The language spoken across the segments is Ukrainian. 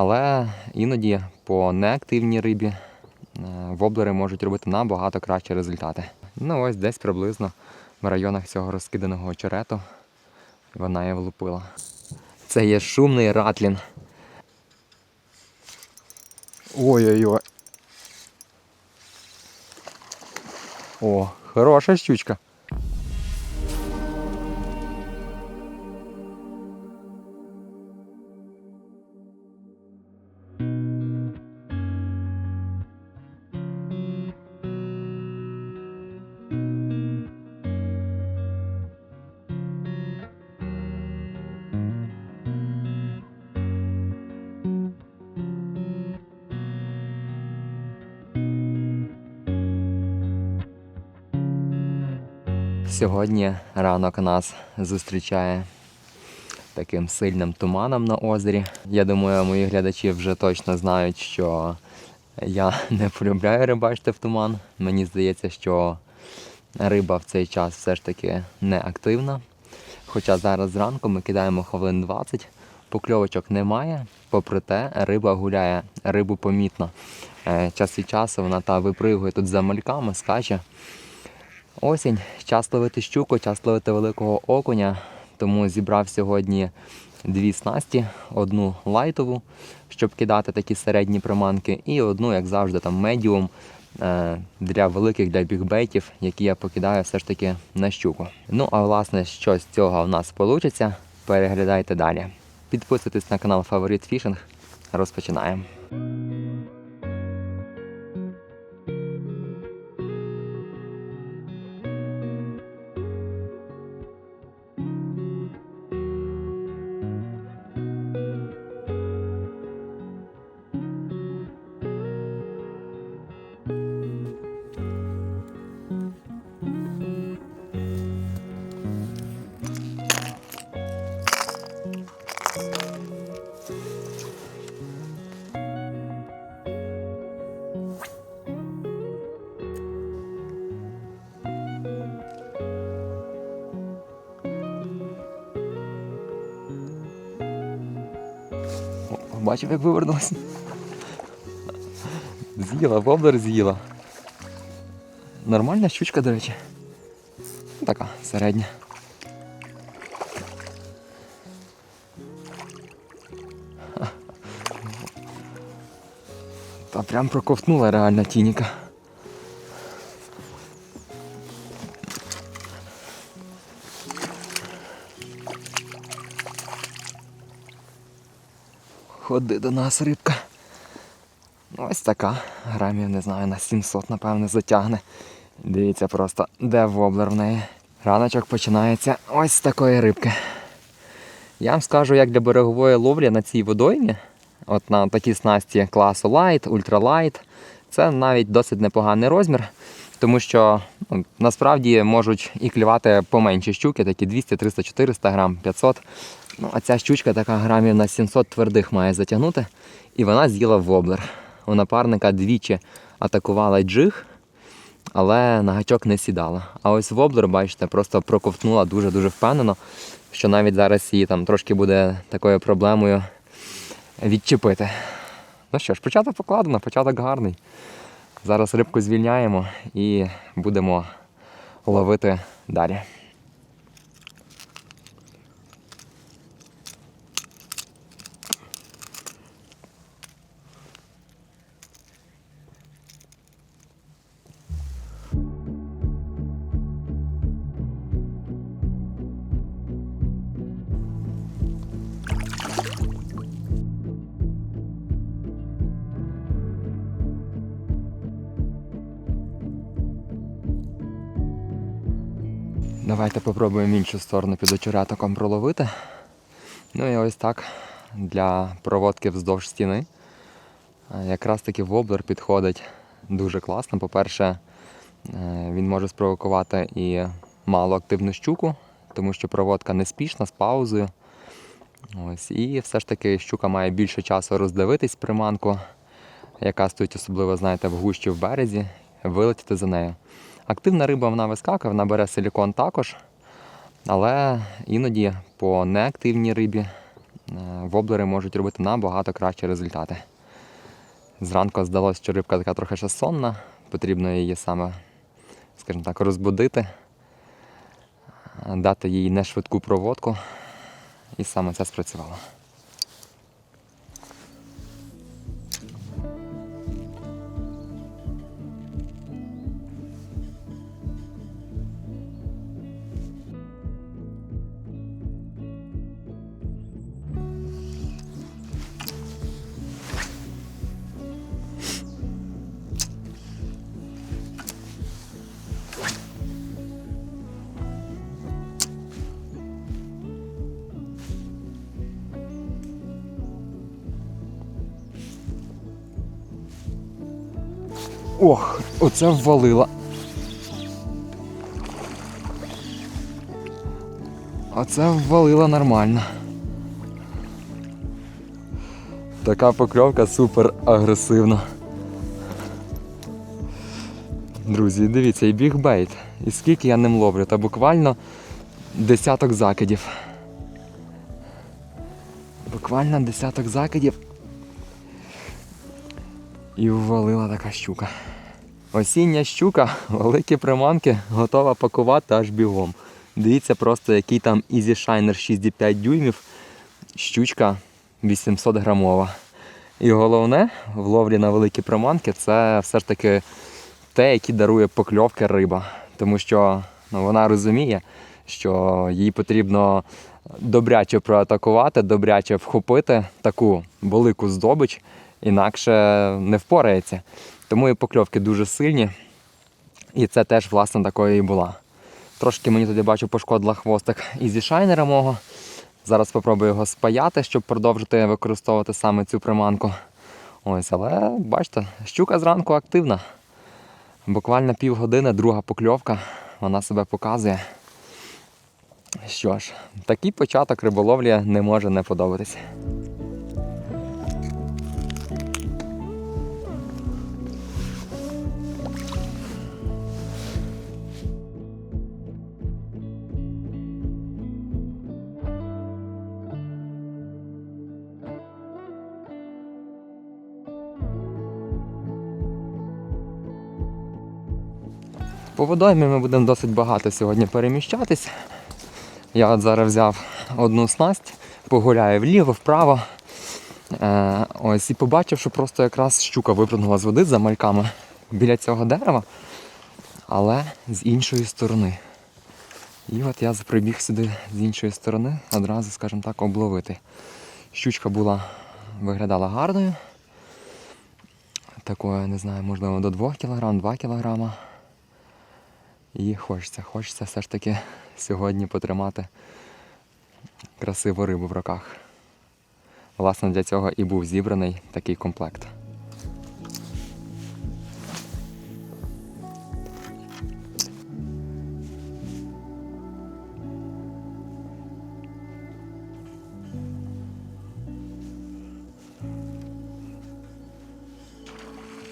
Але іноді по неактивній рибі е, воблери можуть робити набагато кращі результати. Ну ось десь приблизно в районах цього розкиданого очерету вона і влупила. Це є шумний ратлін. Ой-ой-ой. О, хороша щучка. Сьогодні ранок нас зустрічає таким сильним туманом на озері. Я думаю, мої глядачі вже точно знають, що я не полюбляю рибачити в туман. Мені здається, що риба в цей час все ж таки не активна. Хоча зараз зранку ми кидаємо хвилин 20, покльовочок немає. Попри те, риба гуляє, рибу помітно. Е, Час від часу вона та випригує тут за мальками, скаче. Осінь, час ловити щуку, час ловити великого окуня. Тому зібрав сьогодні дві снасті, одну лайтову, щоб кидати такі середні приманки, і одну, як завжди, там медіум е, для великих для бігбейтів, які я покидаю все ж таки на щуку. Ну а власне, що з цього в нас вийде, переглядайте далі. Підписуйтесь на канал Фаворит Фішинг. Розпочинаємо. Бачив, як вивернулася. З'їла, воблер з'їла. Нормальна щучка, до речі. Ну, Така середня. Та прям проковтнула реально тініка. Ходи до нас, рибка. Ось така. Грамів, не знаю, на 700, напевно, затягне. Дивіться просто, де воблер в неї. Раночок починається ось такої рибки. Я вам скажу, як для берегової ловлі на цій водоймі, от на такі снасті класу Light, Ultralight, це навіть досить непоганий розмір, тому що ну, насправді можуть і клювати поменші щуки, такі 200, 300, 400 грам, 500. Ну, а ця щучка така грамів на 700 твердих має затягнути, і вона з'їла воблер. У напарника двічі атакувала джиг, але на гачок не сідала. А ось воблер, бачите, просто проковтнула дуже-дуже впевнено, що навіть зараз її там трошки буде такою проблемою відчепити. Ну що ж, початок покладено, початок гарний. Зараз рибку звільняємо і будемо ловити далі. Давайте попробуємо іншу сторону під очеретоком проловити. Ну і ось так для проводки вздовж стіни. Якраз таки воблер підходить дуже класно. По-перше, е, він може спровокувати і малоактивну щуку, тому що проводка неспішна з паузою. Ось, і все ж таки щука має більше часу роздивитись приманку, яка стоїть особливо, знаєте, в гущі в березі, вилетіти за нею. Активна риба вона вискакує, вона бере силікон також, але іноді по неактивній рибі е, воблери можуть робити набагато кращі результати. Зранку здалося, що рибка така трохи ще сонна, потрібно її саме, скажімо так, розбудити, дати їй не швидку проводку, і саме це спрацювало. Оце ввалила. Оце ввалила нормально. Така покльовка супер агресивна. Друзі, дивіться, і бігбейт. І скільки я ним ловлю, та буквально десяток закидів. Буквально десяток закидів. І ввалила така щука. Осіння щука, великі приманки, готова пакувати аж бігом. Дивіться просто, який там Easy Shiner 6,5 дюймів, щучка 800 грамова. І головне в ловлі на великі приманки це все ж таки те, які дарує покльовки риба. Тому що ну, вона розуміє, що їй потрібно добряче проатакувати, добряче вхопити таку велику здобич, інакше не впорається. Тому і покльовки дуже сильні. І це теж, власне, такою і була. Трошки мені тоді бачу пошкодила хвостик ізі шайнера мого. Зараз спробую його спаяти, щоб продовжити використовувати саме цю приманку. Ось, але бачите, щука зранку активна. Буквально півгодини, друга покльовка, вона себе показує. Що ж, такий початок риболовлі не може не подобатися. По водоймі ми будемо досить багато сьогодні переміщатись. Я от зараз взяв одну снасть, погуляю вліво, вправо. Е, ось і побачив, що просто якраз щука випрыгнула з води за мальками біля цього дерева, але з іншої сторони. І от я прибіг сюди з іншої сторони, одразу, скажімо так, обловити. Щучка була, виглядала гарною. Такою, не знаю, можливо, до 2 кг, 2 кг. І хочеться, хочеться все ж таки сьогодні потримати красиву рибу в руках. Власне, для цього і був зібраний такий комплект.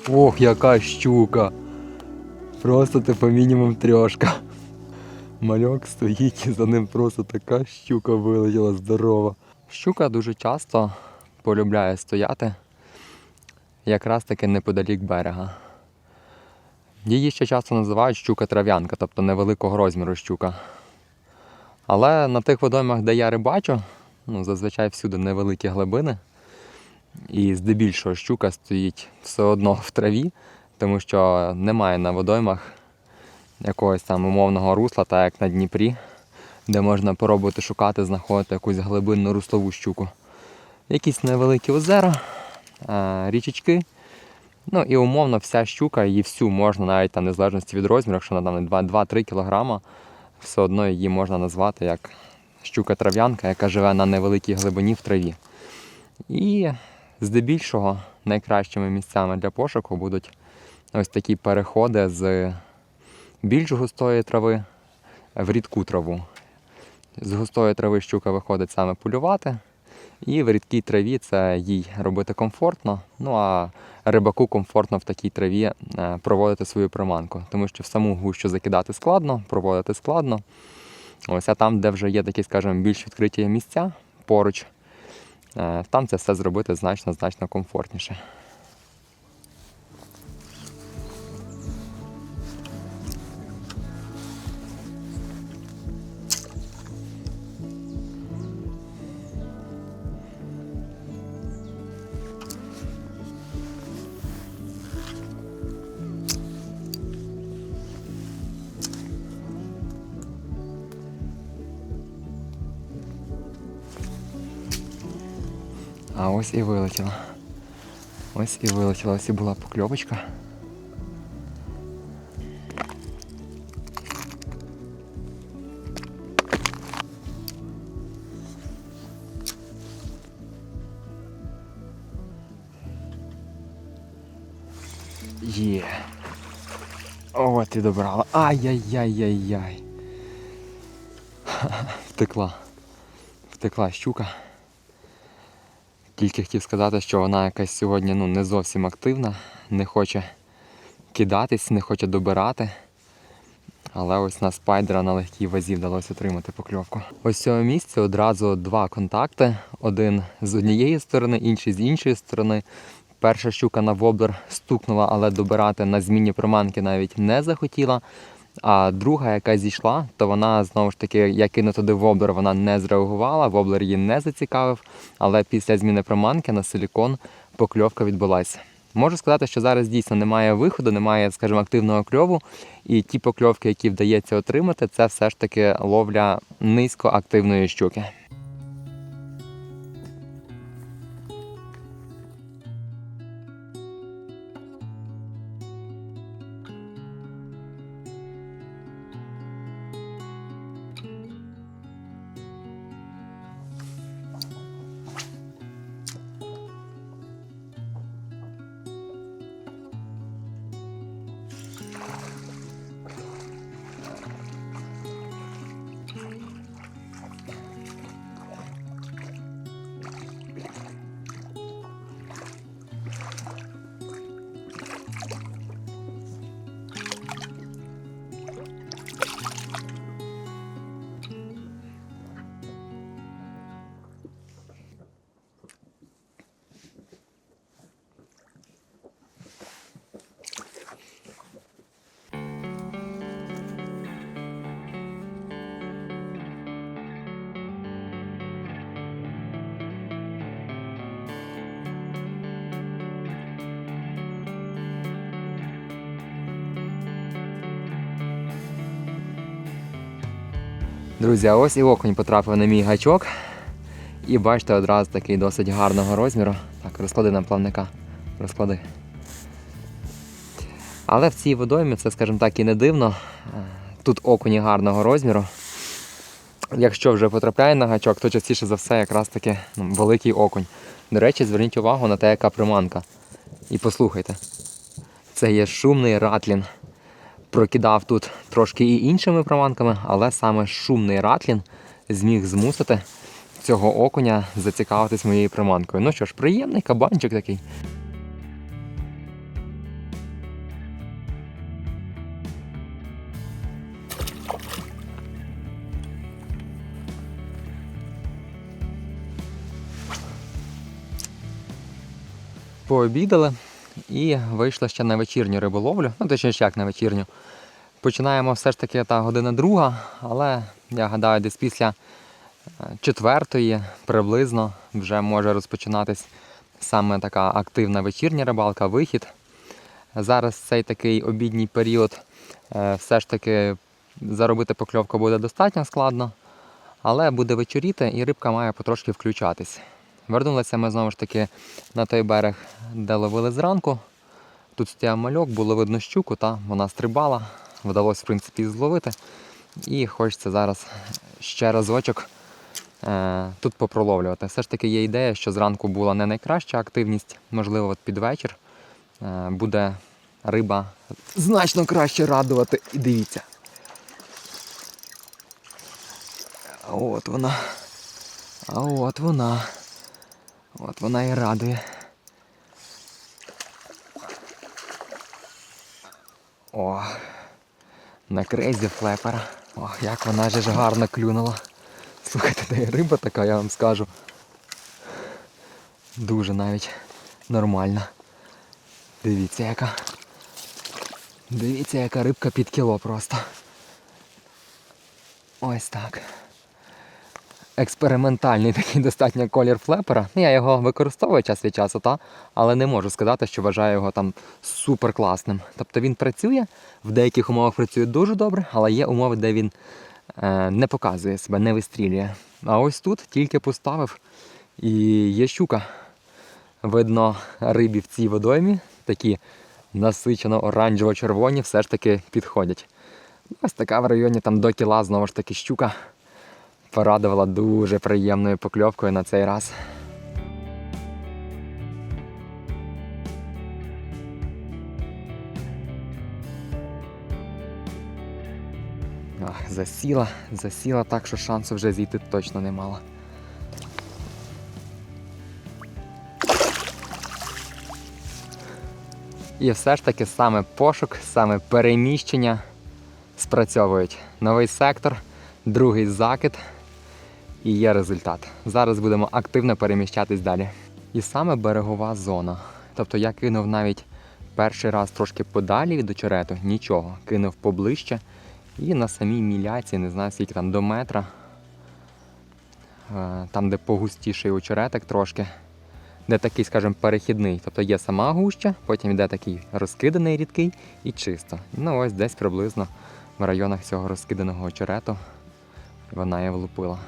Ох, яка щука! Просто типу мінімум трьошка. Мальок стоїть і за ним просто така щука вилетіла здорова. Щука дуже часто полюбляє стояти якраз таки неподалік берега. Її ще часто називають щука-трав'янка, тобто невеликого розміру щука. Але на тих водоймах, де я рибачу, ну, зазвичай всюди невеликі глибини. І здебільшого щука стоїть все одно в траві, тому що немає на водоймах якогось там умовного русла, так як на Дніпрі, де можна пробувати шукати, знаходити якусь глибинну руслову щуку. Якісь невеликі озера, е, річечки. Ну і умовно вся щука, її всю можна навіть там, незалежності від розміру, якщо вона там 2-3 кг, все одно її можна назвати як щука-трав'янка, яка живе на невеликій глибині в траві. І здебільшого найкращими місцями для пошуку будуть ось такі переходи з більш густої трави в рідку траву. З густої трави щука виходить саме полювати, і в рідкій траві це їй робити комфортно. Ну а рибаку комфортно в такій траві е, проводити свою приманку, тому що в саму гущу закидати складно, проводити складно. Ось а там, де вже є такі, скажімо, більш відкриті місця поруч, е, там це все зробити значно значно комфортніше. А ось і вилетіла. Ось і вилетіла, ось і була покльовочка. Є. От і добрала. Ай-яй-яй-яй-яй. Втекла. Втекла щука. Тільки хотів сказати, що вона якась сьогодні ну, не зовсім активна, не хоче кидатись, не хоче добирати. Але ось на спайдера на легкій вазі вдалося отримати покльовку. Ось з цього місця одразу два контакти. Один з однієї сторони, інший з іншої сторони. Перша щука на воблер стукнула, але добирати на змінні приманки навіть не захотіла. А друга, яка зійшла, то вона знову ж таки, як кину туди воблер, вона не зреагувала, воблер її не зацікавив, але після зміни приманки на силікон покльовка відбулася. Можу сказати, що зараз дійсно немає виходу, немає, скажімо, активного кльову, і ті покльовки, які вдається отримати, це все ж таки ловля низькоактивної щуки. Друзі, а ось і окунь потрапив на мій гачок. І бачите, одразу такий досить гарного розміру. Так, розклади нам плавника. Розклади. Але в цій водоймі це, скажімо так, і не дивно. Е, Тут окуні гарного розміру. Якщо вже потрапляє на гачок, то частіше за все якраз таки ну, великий окунь. До речі, зверніть увагу на те, яка приманка. І послухайте. Це є шумний ратлін прокидав тут трошки і іншими приманками, але саме шумний ратлін зміг змусити цього окуня зацікавитись моєю приманкою. Ну що ж, приємний кабанчик такий. Пообідали і вийшли ще на вечірню риболовлю. Ну, точніше, як на вечірню. Починаємо все ж таки та година друга, але я гадаю, десь після е, четвертої приблизно вже може розпочинатись саме така активна вечірня рибалка, вихід. Зараз цей такий обідній період е, все ж таки заробити покльовку буде достатньо складно, але буде вечоріти і рибка має потрошки включатись. Вернулися ми знову ж таки на той берег, де ловили зранку. Тут стояв мальок, було видно щуку, та вона стрибала, вдалося в принципі зловити. І хочеться зараз ще разочок е, тут попроловлювати. Все ж таки є ідея, що зранку була не найкраща активність, можливо, от під вечір е, буде риба значно краще радувати. І дивіться. От вона. А от вона. От вона і радує. О, на крезі флепера. Ох, як вона же ж гарно клюнула. Слухайте, де риба така, я вам скажу. Дуже навіть нормальна. Дивіться яка. Дивіться, яка рибка під кіло просто. Ось так. Експериментальний такий достатньо колір флепера. Я його використовую час від часу, та? але не можу сказати, що вважаю його там супер класним. Тобто він працює, в деяких умовах працює дуже добре, але є умови, де він е, не показує себе, не вистрілює. А ось тут тільки поставив і є щука. Видно, рибі в цій водоймі такі насичено оранжево-червоні все ж таки підходять. Ось така в районі там до кіла знову ж таки щука порадувала дуже приємною покльовкою на цей раз. Ах, засіла, засіла так, що шансу вже зійти точно не мала. І все ж таки саме пошук, саме переміщення спрацьовують. Новий сектор, другий закид і є результат. Зараз будемо активно переміщатись далі. І саме берегова зона. Тобто я кинув навіть перший раз трошки подалі від очерету, нічого, кинув поближче. І на самій міляці, не знаю скільки там до метра, е, там, де погустіший очеретик трошки, де такий, скажімо, перехідний. Тобто є сама гуща, потім йде такий розкиданий рідкий і чисто. Ну ось десь приблизно в районах цього розкиданого очерету вона і влупила.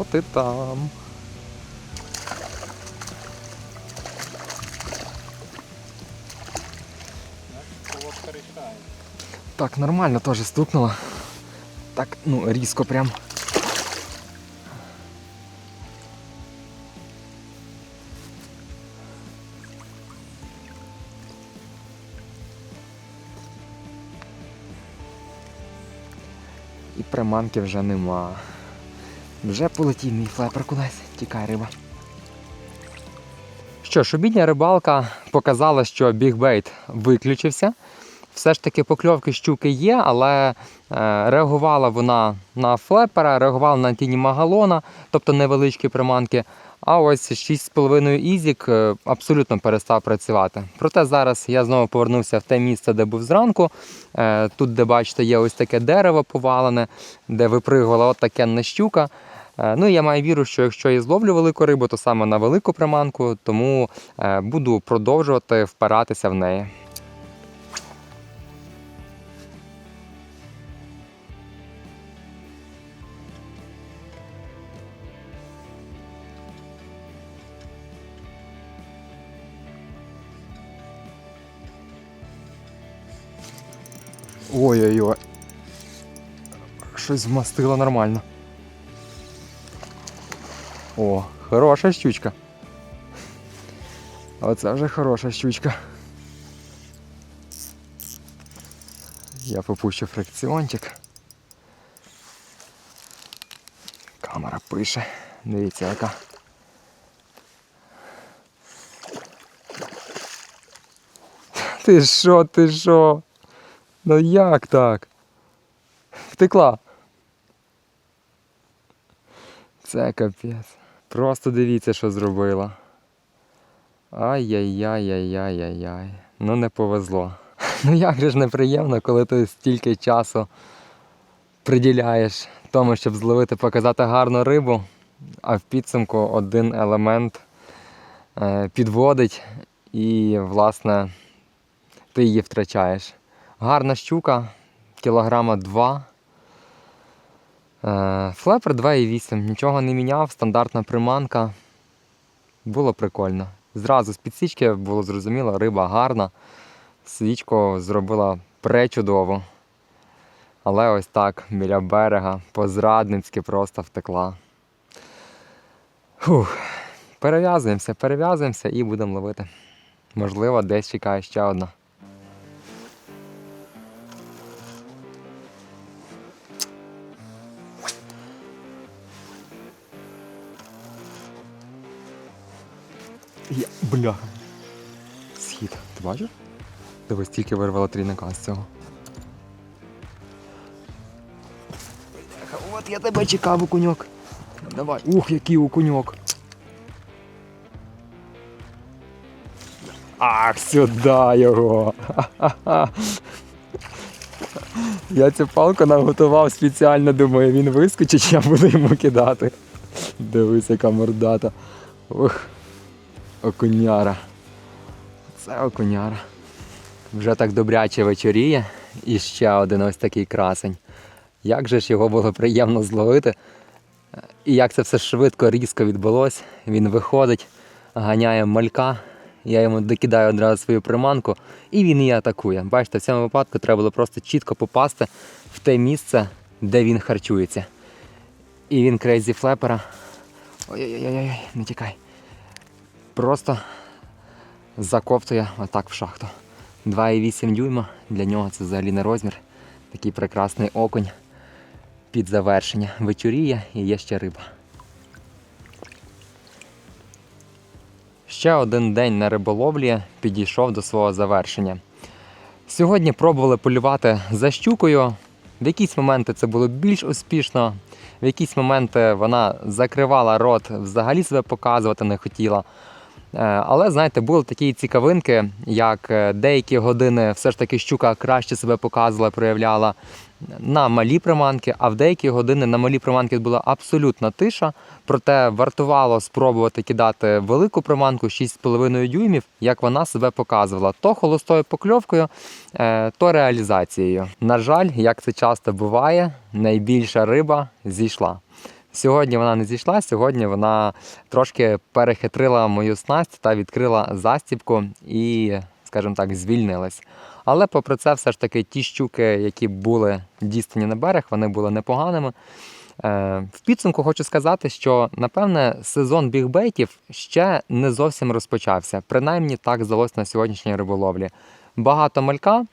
Хто ти там? Так, нормально теж стукнуло. Так, ну, різко прям. І приманки вже нема. Вже полетів мій флепер кудись. Тікай риба. Що ж, обідня рибалка показала, що бігбейт виключився. Все ж таки покльовки щуки є, але е, реагувала вона на флепера, реагувала на тіні магалона, тобто невеличкі приманки. А ось 6,5 ізік е, абсолютно перестав працювати. Проте зараз я знову повернувся в те місце, де був зранку. Е, Тут, де бачите, є ось таке дерево повалене, де випригувала от таке щука. Е, Ну і я маю віру, що якщо я зловлю велику рибу, то саме на велику приманку, тому е, буду продовжувати впиратися в неї. Ой-ой-ой. Щось вмастило нормально. О, хороша щучка. Оце вже хороша щучка. Я попущу фрикціончик. Камера пише. Дивіться яка. Ти що, ти що? Ну як так? Втекла. Це капець. Просто дивіться, що зробила. Ай-яй-яй-яй-яй-яй-яй. Ну не повезло. Ну як же ж неприємно, коли ти стільки часу приділяєш тому, щоб зловити, показати гарну рибу, а в підсумку один елемент е, підводить і, власне, ти її втрачаєш. Гарна щука, кілограма 2. Е, Флепер 2,8, нічого не міняв, стандартна приманка. Було прикольно. Зразу з підсічки було зрозуміло, риба гарна. Свічку зробила пречудово. Але ось так, біля берега, по-зрадницьки просто втекла. Фух. Перев'язуємося, перев'язуємося і будемо ловити. Можливо, десь чекає ще одна. Я, бля. Схід. Ти бачиш? Дивись, тільки вирвала трійника з цього. Бляха, От я тебе чекав, окуньок. Давай. Ух, який окуньок. Ах, сюди його. Ха-ха-ха. Я цю палку наготував спеціально, думаю, він вискочить, я буду йому кидати. Дивись, яка мордата. Ух, окуняра. Це окуняра. Вже так добряче вечоріє. І ще один ось такий красень. Як же ж його було приємно зловити. І як це все швидко, різко відбулось. Він виходить, ганяє малька. Я йому докидаю одразу свою приманку, і він її атакує. Бачите, в цьому випадку треба було просто чітко попасти в те місце, де він харчується. І він крейзі флепера. Ой-ой-ой, не тікай. Просто заковтує отак в шахту. 2,8 дюйма. Для нього це взагалі не розмір. Такий прекрасний окунь під завершення. Вечоріє і є ще риба. Ще один день на риболовлі підійшов до свого завершення. Сьогодні пробували полювати за щукою. В якісь моменти це було більш успішно, в якісь моменти вона закривала рот, взагалі себе показувати не хотіла. Е, Але знаєте, були такі цікавинки, як е, деякі години все ж таки щука краще себе показувала, проявляла на малі приманки, а в деякі години на малі приманки була абсолютна тиша. Проте вартувало спробувати кидати велику приманку 6,5 дюймів, як вона себе показувала, то холостою покльовкою, е, то реалізацією. На жаль, як це часто буває, найбільша риба зійшла. Сьогодні вона не зійшла, сьогодні вона трошки перехитрила мою снасть та відкрила застібку і, скажімо так, звільнилась. Але попри це, все ж таки, ті щуки, які були дістані на берег, вони були непоганими. Е, В підсумку хочу сказати, що напевне сезон бігбейтів ще не зовсім розпочався. Принаймні так здалося на сьогоднішній риболовлі. Багато малька,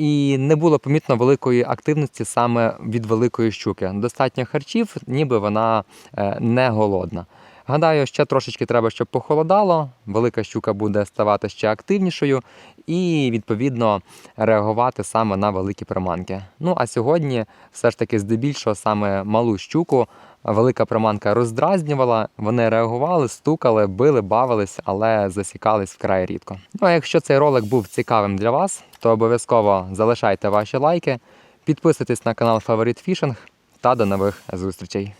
і не було помітно великої активності саме від великої щуки. Достатньо харчів, ніби вона е, не голодна. Гадаю, ще трошечки треба, щоб похолодало. Велика щука буде ставати ще активнішою і, відповідно, реагувати саме на великі приманки. Ну а сьогодні, все ж таки, здебільшого саме малу щуку. Велика приманка роздразнювала, вони реагували, стукали, били, бавились, але засікались вкрай рідко. Ну а якщо цей ролик був цікавим для вас, то обов'язково залишайте ваші лайки, підписуйтесь на канал Фаворит Фішинг та до нових зустрічей.